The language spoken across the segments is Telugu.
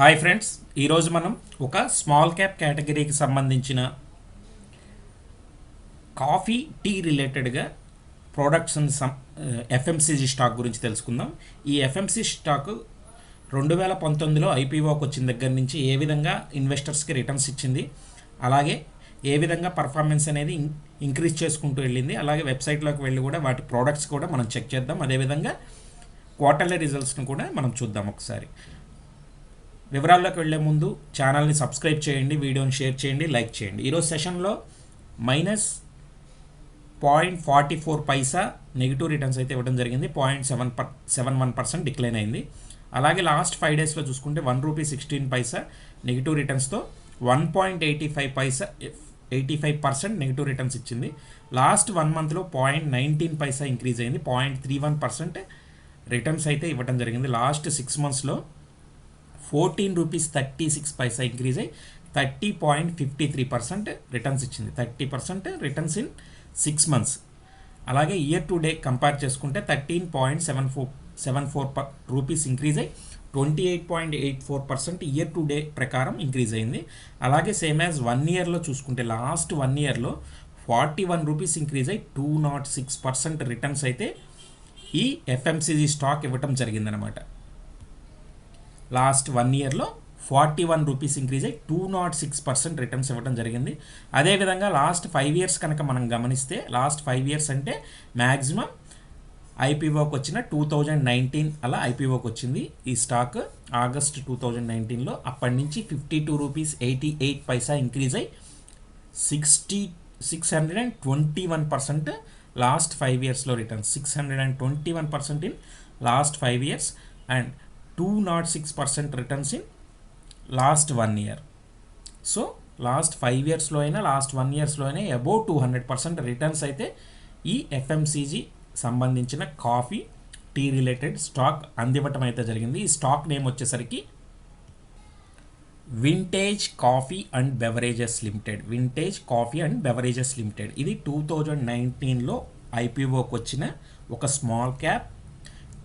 హాయ్ ఫ్రెండ్స్ ఈరోజు మనం ఒక స్మాల్ క్యాప్ కేటగిరీకి సంబంధించిన కాఫీ టీ రిలేటెడ్గా ప్రోడక్ట్స్ సం ఎఫ్ఎంసీజీ స్టాక్ గురించి తెలుసుకుందాం. ఈ ఎఫ్ఎంసీ స్టాక్ రెండు వేల పంతొమ్మిదిలో ఐపీఓకి వచ్చిన దగ్గర నుంచి ఏ విధంగా ఇన్వెస్టర్స్కి రిటర్న్స్ ఇచ్చింది అలాగే ఏ విధంగా పర్ఫార్మెన్స్ అనేది ఇంక్రీజ్ చేసుకుంటూ వెళ్ళింది అలాగే వెబ్సైట్లోకి వెళ్ళి కూడా వాటి ప్రోడక్ట్స్ కూడా మనం చెక్ చేద్దాం. అదేవిధంగా క్వార్టర్లీ రిజల్ట్స్ని కూడా మనం చూద్దాం ఒకసారి. వివరాల్లోకి వెళ్ళే ముందు ఛానల్ని సబ్స్క్రైబ్ చేయండి వీడియోని షేర్ చేయండి లైక్ చేయండి. ఈరోజు సెషన్లో minus point forty four paisa negative returns అయితే ఇవ్వడం జరిగింది. Point seven per seven one percent decline అయింది. అలాగే లాస్ట్ ఫైవ్ డేస్లో చూసుకుంటే one rupee sixteen paisa negative రిటర్న్స్తో one point eighty five paisa eighty five percent negative returns ఇచ్చింది. లాస్ట్ వన్ మంత్లో పాయింట్ నైన్టీన్ పైసా ఇంక్రీజ్ అయింది. Point three one percent returns అయితే ఇవ్వడం జరిగింది. లాస్ట్ సిక్స్ మంత్స్లో fourteen rupees thirty six paisa increase అయ్యి thirty point fifty three percent returns ఇచ్చింది. Thirty percent returns in six months అలాగే ఇయర్ టు డే కంపేర్ చేసుకుంటే thirteen point seven four seven four rupees increase అయ్యి twenty eight point eight four percent year to date ప్రకారం ఇంక్రీజ్ అయింది. అలాగే సేమ్ యాజ్ వన్ ఇయర్లో చూసుకుంటే లాస్ట్ వన్ ఇయర్లో ఫార్టీ వన్ రూపీస్ ఇంక్రీజ్ అయ్యి two nought six percent returns అయితే ఈ ఎఫ్ఎంసీజీ స్టాక్ ఇవ్వటం జరిగిందనమాట లాస్ట్ వన్ ఇయర్లో ఫార్టీ వన్ రూపీస్ ఇంక్రీజ్ అయ్యి two nought six percent returns ఇవ్వడం జరిగింది. అదేవిధంగా లాస్ట్ ఫైవ్ ఇయర్స్ కనుక మనం గమనిస్తే లాస్ట్ ఫైవ్ ఇయర్స్ అంటే మ్యాక్సిమం ఐపీఓకి వచ్చిన టూ థౌజండ్ నైన్టీన్ అలా ఐపీఓకి వచ్చింది ఈ స్టాక్ ఆగస్ట్ టూ థౌజండ్ నైన్టీన్లో అప్పటి నుంచి fifty two rupees eighty eight paisa increase అయ్యి sixty six hundred and twenty one percent last five ఇయర్స్లో return six hundred and twenty one percent in last five years and two not six percent returns in last one year so last five ఇయర్స్లో అయినా లాస్ట్ వన్ ఇయర్స్లో అయినా above two hundred percent returns అయితే ఈ ఎఫ్ఎంసీజీ సంబంధించిన కాఫీ టీ రిలేటెడ్ స్టాక్ అందివ్వటం అయితే జరిగింది. ఈ స్టాక్ నేమ్ వచ్చేసరికి vintage coffee and beverages limited vintage coffee and beverages limited ఇది టూ థౌజండ్ నైన్టీన్లో ఐపీఓకి వచ్చిన ఒక small cap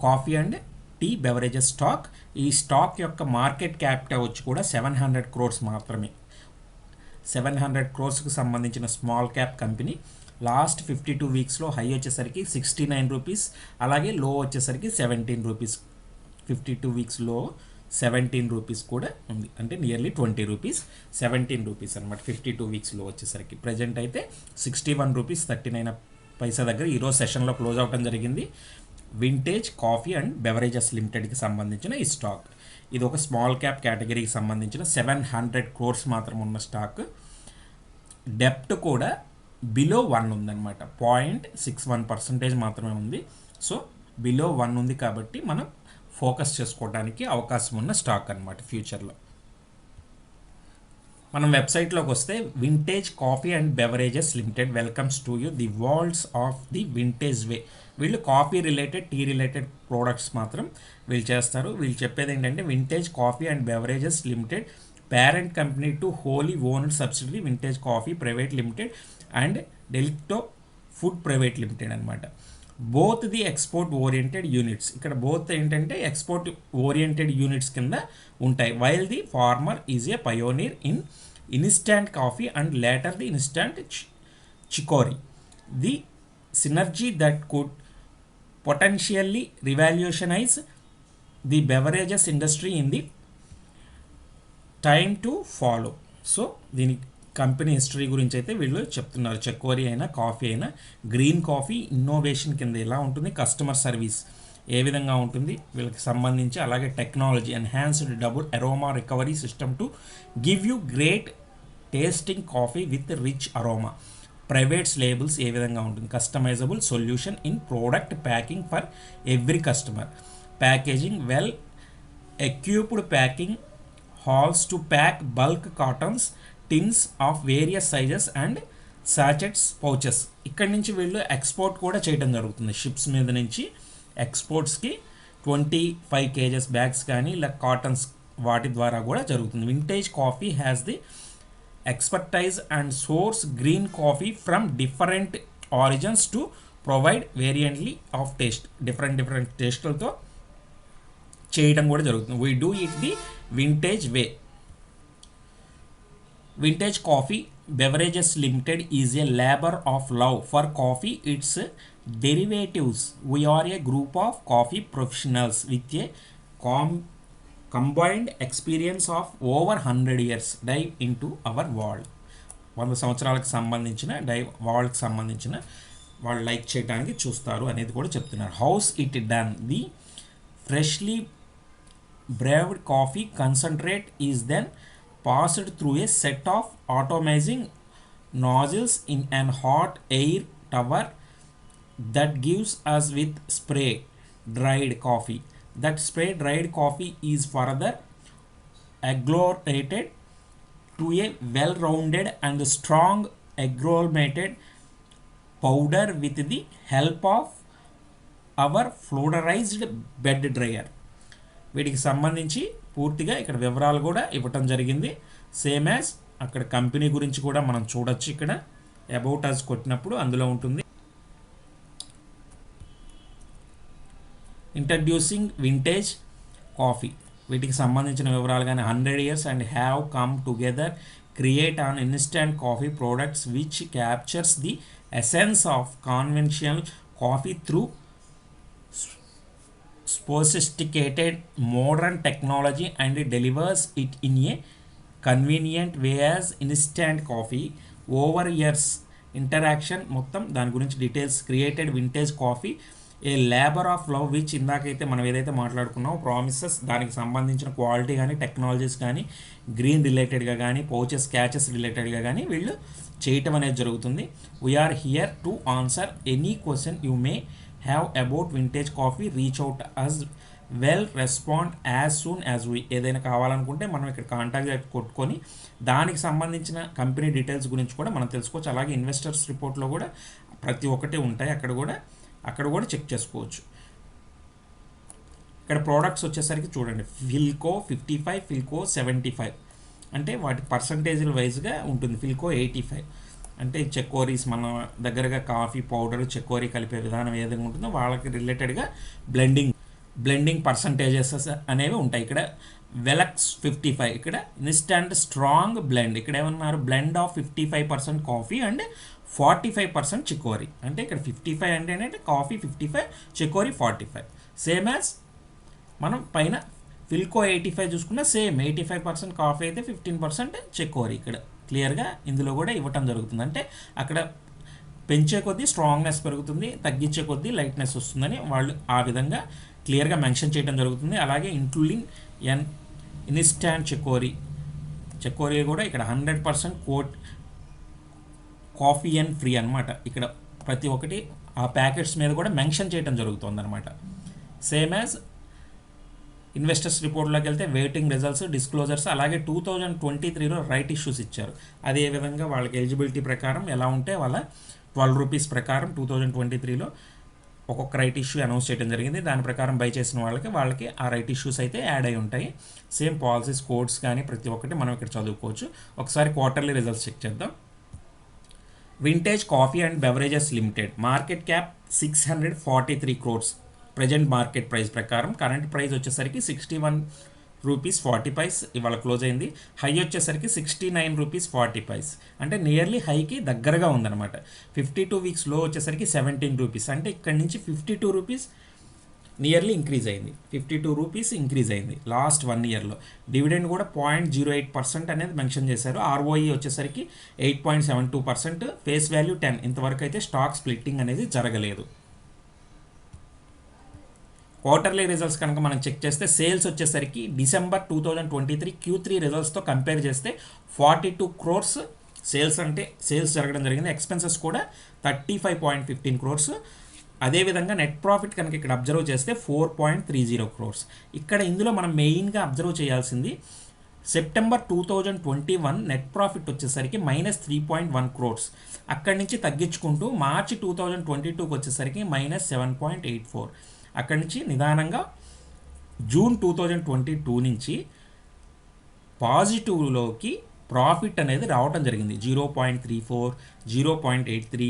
coffee and tea beverages stock. ఈ స్టాక్ యొక్క మార్కెట్ క్యాపిటల్ వచ్చి కూడా సెవెన్ హండ్రెడ్ క్రోర్స్ మాత్రమే. సెవెన్ హండ్రెడ్ క్రోర్స్కి సంబంధించిన small cap company last fifty two వీక్స్లో high వచ్చేసరికి సిక్స్టీ నైన్ రూపీస్ అలాగే లో వచ్చేసరికి సెవెంటీన్ రూపీస్. ఫిఫ్టీ టూ వీక్స్లో సెవెంటీన్ రూపీస్ కూడా ఉంది. అంటే nearly twenty rupees seventeen rupees అనమాట ఫిఫ్టీ టూ వీక్స్లో వచ్చేసరికి. ప్రజెంట్ అయితే sixty one rupees thirty nine paisa దగ్గర ఈరోజు సెషన్లో క్లోజ్ అవడం జరిగింది. వింటేజ్ కాఫీ అండ్ బెవరేజెస్ లిమిటెడ్కి సంబంధించిన ఈ స్టాక్ ఇది ఒక స్మాల్ క్యాప్ కేటగిరీకి సంబంధించిన సెవెన్ హండ్రెడ్ క్రోర్స్ మాత్రం ఉన్న స్టాక్ డెప్ట్ కూడా బిలో వన్ ఉందన్నమాట. పాయింట్ సిక్స్ వన్ పర్సంటేజ్ మాత్రమే ఉంది. సో బిలో వన్ ఉంది కాబట్టి మనం ఫోకస్ చేసుకోవడానికి అవకాశం ఉన్న స్టాక్ అనమాట ఫ్యూచర్లో మనం వెబ్సైట్లోకి వస్తే vintage coffee and beverages limited welcomes to you the world's of the vintage way. వీళ్ళు coffee related tea related products మాత్రం వీళ్ళు చేస్తారు. వీళ్ళు చెప్పేది ఏంటంటే vintage coffee and beverages limited parent company two wholly owned subsidiary vintage coffee private limited and Delicto food private limited అనమాట both the export oriented units ఇక్కడ బోత్ ఏంటంటే ఎక్స్పోర్ట్ ఓరియంటెడ్ యూనిట్స్ కింద ఉంటాయి. While the former is a pioneer in instant coffee and later the instant chicory the synergy that could potentially revolutionise the beverages industry in the time to follow so దీనికి కంపెనీ హిస్టరీ గురించి అయితే వీళ్ళు చెప్తున్నారు. చెక్కోరీ అయినా కాఫీ అయినా గ్రీన్ కాఫీ ఇన్నోవేషన్ కింద ఎలా ఉంటుంది కస్టమర్ సర్వీస్ ఏ విధంగా ఉంటుంది వీళ్ళకి సంబంధించి అలాగే technology enhanced double aroma recovery system to give you great tasting coffee with rich aroma privates labels ఏ విధంగా ఉంటుంది customisable solution in product packing for every customer packaging well equipped packing halls to pack bulk cartons tins of various sizes and sachets pouches ఇక్కడి నుంచి వీళ్ళు ఎక్స్పోర్ట్ కూడా చేయడం జరుగుతుంది. షిప్స్ మీద నుంచి ఎక్స్పోర్ట్స్కి ట్వంటీ ఫైవ్ కేజెస్ బ్యాగ్స్ కానీ ఇలా కాటన్స్ వాటి ద్వారా కూడా జరుగుతుంది. Vintage coffee has the expertise and source green coffee from different origins to provide variety of taste different different టేస్ట్లతో చేయడం కూడా జరుగుతుంది. We do it the vintage way vintage coffee beverages limited is a labour of love for coffee its derivatives we are a group of coffee professionals with a com combined experience of over hundred years dive into our world వంద సంవత్సరాలకు సంబంధించిన డైవ్ వరల్డ్కి సంబంధించిన వాళ్ళు లైక్ చేయడానికి చూస్తారు అనేది కూడా చెప్తున్నారు. How's it done the freshly brewed coffee concentrate is then passed through a set of atomizing nozzles in an hot air tower that gives us with spray dried coffee that spray dried coffee is further agglomerated to a well-rounded and strong agglomerated powder with the help of our fluorized bed dryer వీటికి సంబంధించి పూర్తిగా ఇక్కడ వివరాలు కూడా ఇవ్వటం జరిగింది. సేమ్ యాజ్ అక్కడ కంపెనీ గురించి కూడా మనం చూడొచ్చు ఇక్కడ. అబౌట్ అస్ కొట్టినప్పుడు అందులో ఉంటుంది. ఇంట్రడ్యూసింగ్ వింటేజ్ కాఫీ వీటికి సంబంధించిన వివరాలు కానీ hundred years and have come together create an instant coffee products which captures the essence of conventional coffee through sophisticated modern technology and delivers it in a convenient ways instant coffee over years interaction మొత్తం దాని గురించి details created vintage coffee a labour of love which ఇందాకైతే మనం ఏదైతే మాట్లాడుకున్నామో ప్రామిసెస్ దానికి సంబంధించిన క్వాలిటీ కానీ టెక్నాలజీస్ కానీ గ్రీన్ రిలేటెడ్గా కానీ పౌచెస్ క్యాచెస్ రిలేటెడ్గా కానీ వీళ్ళు చేయటం అనేది జరుగుతుంది. We are here to answer any question you may have about vintage coffee reach out us we'll respond as soon as we ఏదైనా కావాలనుకుంటే మనం ఇక్కడ కాంటాక్ట్ కొట్టుకొని దానికి సంబంధించిన కంపెనీ డీటెయిల్స్ గురించి కూడా మనం తెలుసుకోవచ్చు. అలాగే ఇన్వెస్టర్స్ రిపోర్ట్లో కూడా ప్రతి ఒక్కటి ఉంటాయి. అక్కడ కూడా అక్కడ కూడా చెక్ చేసుకోవచ్చు. ఇక్కడ ప్రోడక్ట్స్ వచ్చేసరికి చూడండి. Filco fifty five Filco seventy five అంటే వాటి పర్సంటేజ్ల వైజ్గా ఉంటుంది. ఫిల్కో ఎయిటీ ఫైవ్ అంటే చెక్కోరీస్ మన దగ్గరగా కాఫీ పౌడర్ చెక్కోరీ కలిపే విధానం ఏదైనా ఉంటుందో వాళ్ళకి రిలేటెడ్గా బ్లెండింగ్ బ్లెండింగ్ పర్సంటేజెస్ అనేవి ఉంటాయి. ఇక్కడ వెలక్స్ ఫిఫ్టీ ఫైవ్ ఇక్కడ ఇన్స్టంట్ స్ట్రాంగ్ బ్లెండ్ ఇక్కడ ఏమన్నారు? Blend of fifty five percent coffee and forty five percent chicory అంటే ఇక్కడ ఫిఫ్టీ ఫైవ్ అంటే ఏంటంటే coffee fifty five chicory forty five. Same as మనం పైన ఫిల్కో ఎయిటీ ఫైవ్ చూసుకున్నా same eighty five percent coffee అయితే ఫిఫ్టీన్ పర్సెంట్ చెక్కోరీ ఇక్కడ. క్లియర్గా ఇందులో కూడా ఇవ్వటం జరుగుతుంది. అంటే అక్కడ పెంచే కొద్దీ స్ట్రాంగ్నెస్ పెరుగుతుంది తగ్గించే కొద్దీ లైట్నెస్ వస్తుందని వాళ్ళు ఆ విధంగా క్లియర్గా మెన్షన్ చేయడం జరుగుతుంది. అలాగే including an instant chicory. Chicory కూడా ఇక్కడ hundred percent coat coffee and free అనమాట ఇక్కడ ప్రతి ఒక్కటి ఆ ప్యాకెట్స్ మీద కూడా మెన్షన్ చేయడం జరుగుతుంది అనమాట సేమ్ యాజ్ ఇన్వెస్టర్స్ రిపోర్ట్లోకి వెళ్తే వెయిటింగ్ రిజల్ట్స్ డిస్క్లోజర్స్ అలాగే టూ థౌజండ్ ట్వంటీ త్రీలో రైట్ ఇష్యూస్ ఇచ్చారు. అదే విధంగా వాళ్ళకి ఎలిజిబిలిటీ ప్రకారం ఎలా ఉంటే వాళ్ళ ట్వెల్వ్ రూపీస్ ప్రకారం టూ థౌజండ్ ట్వంటీ త్రీలో ఒక్కొక్క రైట్ ఇష్యూ అనౌన్స్ చేయడం జరిగింది. దాని ప్రకారం బై చేసిన వాళ్ళకి వాళ్ళకి ఆ రైట్ ఇష్యూస్ అయితే యాడ్ అయి ఉంటాయి. సేమ్ పాలసీస్ కోడ్స్ కానీ ప్రతి ఒక్కటి మనం ఇక్కడ చదువుకోవచ్చు. ఒకసారి క్వార్టర్లీ రిజల్ట్స్ చెక్ చేద్దాం. Vintage coffee and beverages limited market cap six hundred forty three crores. Present market price ప్రకారం కరెంట్ ప్రైస్ వచ్చేసరికి sixty one rupees forty paise ఇవాళ క్లోజ్ అయింది. హై వచ్చేసరికి sixty nine rupees forty paise. అంటే నియర్లీ హైకి దగ్గరగా ఉందన్నమాట. ఫిఫ్టీ టూ వీక్స్లో వచ్చేసరికి సెవెంటీన్ రూపీస్. అంటే ఇక్కడ నుంచి fifty two rupees nearly increase అయింది. ఫిఫ్టీ టూ రూపీస్ ఇంక్రీజ్ అయింది లాస్ట్ వన్ ఇయర్లో డివిడెండ్ కూడా పాయింట్ జీరో ఎయిట్ పర్సెంట్ అనేది మెన్షన్ చేశారు. ఆర్ఓఈ వచ్చేసరికి eight point seven two percent. Face value ten. ఇంతవరకు అయితే స్టాక్ స్ప్లిట్టింగ్ అనేది జరగలేదు. క్వార్టర్లీ రిజల్ట్స్ కనుక మనం చెక్ చేస్తే సేల్స్ వచ్చేసరికి December two thousand twenty three Q three రిజల్ట్స్తో compare చేస్తే ఫార్టీ టూ క్రోర్స్ సేల్స్ అంటే సేల్స్ జరగడం జరిగింది. ఎక్స్పెన్సెస్ కూడా thirty five point fifteen crores అదేవిధంగా నెట్ ప్రాఫిట్ కనుక ఇక్కడ అబ్జర్వ్ చేస్తే four point three zero crores ఇక్కడ ఇందులో మనం మెయిన్గా అబ్జర్వ్ చేయాల్సింది September two thousand twenty one net profit వచ్చేసరికి minus three point one crores అక్కడి నుంచి తగ్గించుకుంటూ మార్చి టూ థౌజండ్ ట్వంటీ టూకి వచ్చేసరికి minus seven point eight four అక్కడి నుంచి నిదానంగా June two thousand twenty two నుంచి పాజిటివ్లోకి ప్రాఫిట్ అనేది రావటం జరిగింది. Zero point three four zero point eight three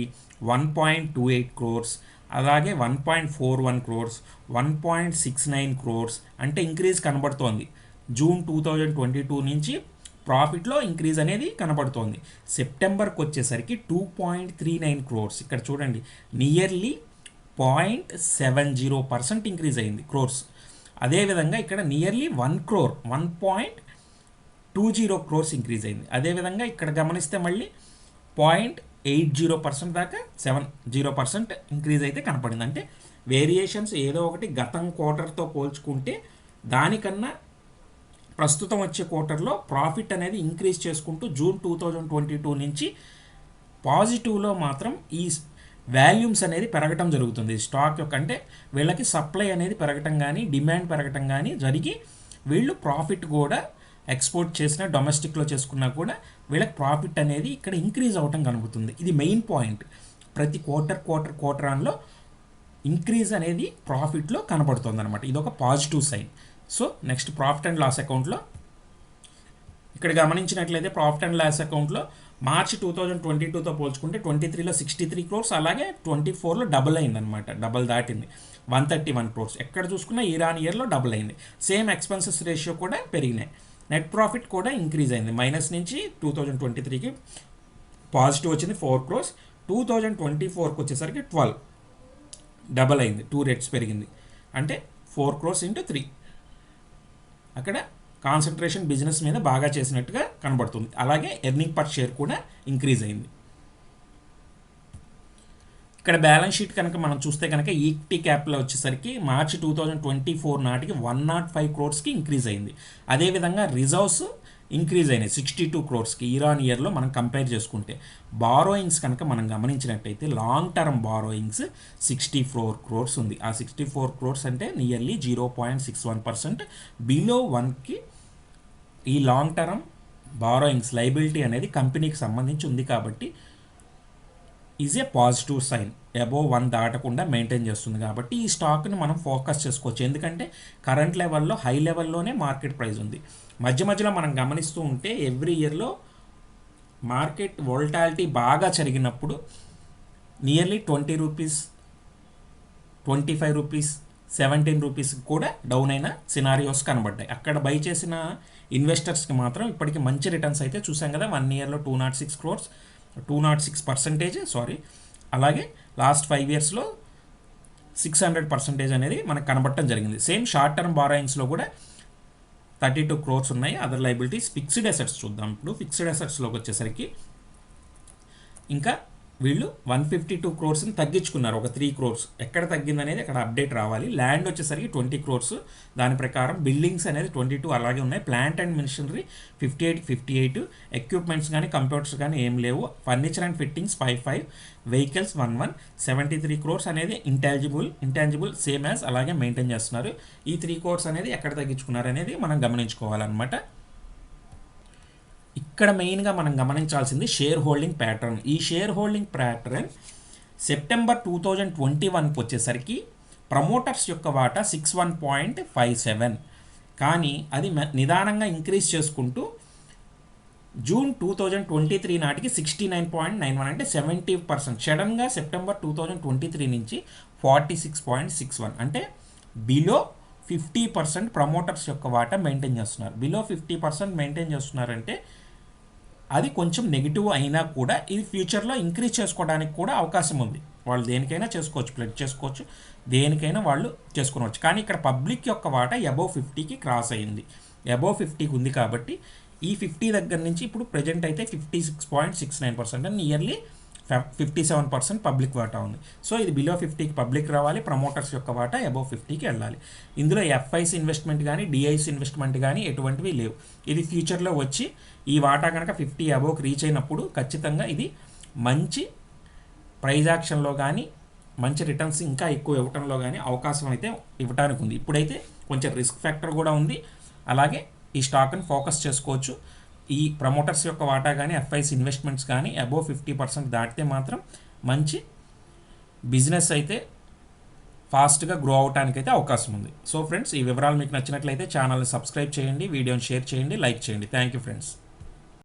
one point two eight crores అలాగే one point four one crores one point six nine crores అంటే ఇంక్రీజ్ కనబడుతోంది. June two thousand twenty two నుంచి ప్రాఫిట్లో ఇంక్రీజ్ అనేది కనబడుతోంది. సెప్టెంబర్కి వచ్చేసరికి two point three nine crores. ఇక్కడ చూడండి nearly point seven zero percent increase అయింది క్రోర్స్ అదేవిధంగా ఇక్కడ nearly one crore one point two zero crores increase అయింది. అదేవిధంగా ఇక్కడ గమనిస్తే మళ్ళీ పాయింట్ ఎయిట్ జీరో పర్సెంట్ దాకా సెవెన్ జీరో పర్సెంట్ ఇంక్రీజ్ అయితే కనపడింది. అంటే వేరియేషన్స్ ఏదో ఒకటి గతం క్వార్టర్తో పోల్చుకుంటే దానికన్నా ప్రస్తుతం వచ్చే క్వార్టర్లో ప్రాఫిట్ అనేది ఇంక్రీజ్ చేసుకుంటూ June two thousand twenty two నుంచి పాజిటివ్లో మాత్రం ఈ వాల్యూమ్స్ అనేది పెరగటం జరుగుతుంది. స్టాక్ యొక్క అంటే వీళ్ళకి సప్లై అనేది పెరగటం కానీ డిమాండ్ పెరగటం కానీ జరిగి వీళ్ళు ప్రాఫిట్ కూడా ఎక్స్పోర్ట్ చేసిన డొమెస్టిక్లో చేసుకున్నా కూడా వీళ్ళకి ప్రాఫిట్ అనేది ఇక్కడ ఇంక్రీజ్ అవ్వటం కనబడుతుంది ఇది మెయిన్ పాయింట్. ప్రతి క్వార్టర్ క్వార్టర్ క్వార్టర్ ఆన్లో ఇంక్రీజ్ అనేది ప్రాఫిట్లో కనబడుతుంది అనమాట ఇది ఒక positive sign. So next profit and loss అకౌంట్లో ఇక్కడ గమనించినట్లయితే ప్రాఫిట్ అండ్ లాస్ అకౌంట్లో మార్చి టూ థౌజండ్ ట్వంటీ టూతో పోల్చుకుంటే ట్వంటీ త్రీలో సిక్స్టీ త్రీ క్రోర్స్ అలాగే ట్వంటీ ఫోర్లో డబుల్ అయిందనమాట డబుల్ దాటింది. One thirty one crores. ఎక్కడ చూసుకున్నా ఇరాన్ ఇయర్లో డబుల్ అయింది. సేమ్ ఎక్స్పెన్సెస్ రేషియో కూడా పెరిగినాయి. నెట్ ప్రాఫిట్ కూడా ఇంక్రీజ్ అయింది. మైనస్ నుంచి టూ థౌజండ్ ట్వంటీ త్రీకి పాజిటివ్ వచ్చింది four crores. Two thousand twenty ఫోర్కి వచ్చేసరికి ట్వెల్వ్. డబల్ అయింది. టూ రేట్స్ పెరిగింది. అంటే ఫోర్ క్రోర్స్ ఇంటూ త్రీ. అక్కడ కాన్సన్ట్రేషన్ బిజినెస్ మీద బాగా చేసినట్టుగా కనబడుతుంది. అలాగే ఎర్నింగ్ పర్ షేర్ కూడా ఇంక్రీజ్ అయింది. ఇక్కడ బ్యాలెన్స్ షీట్ కనుక మనం చూస్తే కనుక ఈక్టీ క్యాపిటల్ వచ్చేసరికి March two thousand twenty four నాటికి వన్ నాట్ ఫైవ్ క్రోర్స్కి ఇంక్రీజ్ అయింది. అదేవిధంగా రిజర్వ్స్ ఇంక్రీజ్ అయినాయి సిక్స్టీ టూ క్రోర్స్కి ఇరాన్ ఇయర్లో మనం కంపేర్ చేసుకుంటే. బారోయింగ్స్ కనుక మనం గమనించినట్టయితే long term borrowings sixty four crores ఉంది. ఆ సిక్స్టీ ఫోర్ క్రోర్స్ అంటే nearly zero point six one percent below వన్కి ఈ లాంగ్ టర్మ్ బారోయింగ్స్ లైబిలిటీ అనేది కంపెనీకి సంబంధించి ఉంది కాబట్టి is a positive sign above one దాటకుండా మెయింటైన్ చేస్తుంది కాబట్టి ఈ స్టాక్ని మనం ఫోకస్ చేసుకోవచ్చు. ఎందుకంటే కరెంట్ లెవెల్లో హై లెవెల్లోనే మార్కెట్ ప్రైస్ ఉంది. మధ్య మధ్యలో మనం గమనిస్తూ ఉంటే ఎవ్రీ ఇయర్లో మార్కెట్ వోల్టాలిటీ బాగా జరిగినప్పుడు nearly twenty rupees twenty five rupees seventeen రూపీస్కి కూడా డౌన్ అయిన సినారియోస్ కనబడ్డాయి. అక్కడ బై చేసిన ఇన్వెస్టర్స్కి మాత్రం ఇప్పటికి మంచి రిటర్న్స్ అయితే చూసాం కదా. వన్ ఇయర్లో two nought six crores two nought six percentage sorry. అలాగే లాస్ట్ ఫైవ్ ఇయర్స్లో సిక్స్ హండ్రెడ్ పర్సెంటేజ్ అనేది మనకు కనబడటం జరిగింది. సేమ్ షార్ట్ టర్మ్ బారాయింగ్స్లో కూడా థర్టీ టూ క్రోర్స్ ఉన్నాయి. అదర్ లైబిలిటీస్ ఫిక్స్డ్ అసెట్స్ చూద్దాం. ఇప్పుడు ఫిక్స్డ్ అసెట్స్లోకి వచ్చేసరికి ఇంకా వీళ్ళు వన్ ఫిఫ్టీ టూ క్రోర్స్ని తగ్గించుకున్నారు. ఒక త్రీ క్రోర్స్. ఎక్కడ తగ్గిందనేది అక్కడ అప్డేట్ రావాలి. ల్యాండ్ వచ్చేసరికి ట్వంటీ క్రోర్స్. దాని ప్రకారం బిల్డింగ్స్ అనేది ట్వంటీ టూ అలాగే ఉన్నాయి. Plant and machinery fifty eight fifty eight. Equipments కానీ కంప్యూటర్స్ కానీ ఏం లేవు. Furniture and fittings five five. Vehicles one one. Seventy three crores అనేది ఇంటాజిబుల్ ఇంటాజిబుల్ సేమ్ యాజ్ అలాగే మెయింటైన్ చేస్తున్నారు. ఈ త్రీ క్రోర్స్ అనేది ఎక్కడ తగ్గించుకున్నారు అనేది మనం గమనించుకోవాలన్నమాట. ఇక్కడ మెయిన్గా మనం గమనించాల్సింది షేర్ హోల్డింగ్ ప్యాటర్న్. ఈ share holding pattern September two thousand twenty వన్కి వచ్చేసరికి ప్రమోటర్స్ యొక్క వాటా six one point five seven. కానీ అది మె- నిదానంగా ఇంక్రీజ్ చేసుకుంటూ June two thousand twenty three నాటికి sixty nine point nine one అంటే సెవెంటీ పర్సెంట్. సడన్గా September two thousand twenty three నుంచి forty six point six one. అంటే బిలో ఫిఫ్టీ పర్సెంట్ ప్రమోటర్స్ యొక్క వాటా మెయింటైన్ చేస్తున్నారు. బిలో ఫిఫ్టీ పర్సెంట్ మెయింటైన్ చేస్తున్నారంటే అది కొంచెం నెగిటివ్ అయినా కూడా ఇది ఫ్యూచర్లో ఇంక్రీజ్ చేసుకోవడానికి కూడా అవకాశం ఉంది. వాళ్ళు దేనికైనా చేసుకోవచ్చు ప్లెడ్ చేసుకోవచ్చు దేనికైనా వాళ్ళు చేసుకోవచ్చు కానీ ఇక్కడ పబ్లిక్ యొక్క వాటా అబోవ్ ఫిఫ్టీకి క్రాస్ అయింది. అబోవ్ ఫిఫ్టీకి ఉంది కాబట్టి ఈ ఫిఫ్టీ దగ్గర నుంచి ఇప్పుడు ప్రజెంట్ అయితే fifty six point six nine percent and nearly fifty seven percent public వాటా ఉంది. సో ఇది బిలో ఫిఫ్టీకి పబ్లిక్ రావాలి ప్రమోటర్స్ యొక్క వాటా అబోవ్ ఫిఫ్టీకి వెళ్ళాలి. ఇందులో ఎఫ్ఐసి ఇన్వెస్ట్మెంట్ కానీ డిఐస్ ఇన్వెస్ట్మెంట్ కానీ ఎటువంటివి లేవు. ఇది ఫ్యూచర్లో వచ్చి ఈ వాటా కనుక ఫిఫ్టీ అబోవ్కి రీచ్ అయినప్పుడు ఖచ్చితంగా ఇది మంచి ప్రైజ్ యాక్షన్లో కానీ మంచి రిటర్న్స్ ఇంకా ఎక్కువ ఇవ్వటంలో కానీ అవకాశం అయితే ఇవ్వడానికి ఉంది. ఇప్పుడైతే కొంచెం రిస్క్ ఫ్యాక్టర్ కూడా ఉంది. అలాగే ఈ స్టాక్ని ఫోకస్ చేసుకోవచ్చు. ఈ ప్రమోటర్స్ యొక్క వాటా కానీ ఎఫ్ఐస్ ఇన్వెస్ట్మెంట్స్ కానీ అబోవ్ ఫిఫ్టీ పర్సెంట్ దాటితే మాత్రం మంచి బిజినెస్ అయితే ఫాస్ట్గా గ్రో అవడానికి అయితే అవకాశం ఉంది. సో ఫ్రెండ్స్ ఈ వివరాలు మీకు నచ్చినట్లయితే ఛానల్ని సబ్స్క్రైబ్ చేయండి వీడియోని షేర్ చేయండి లైక్ చేయండి. Thank you friends.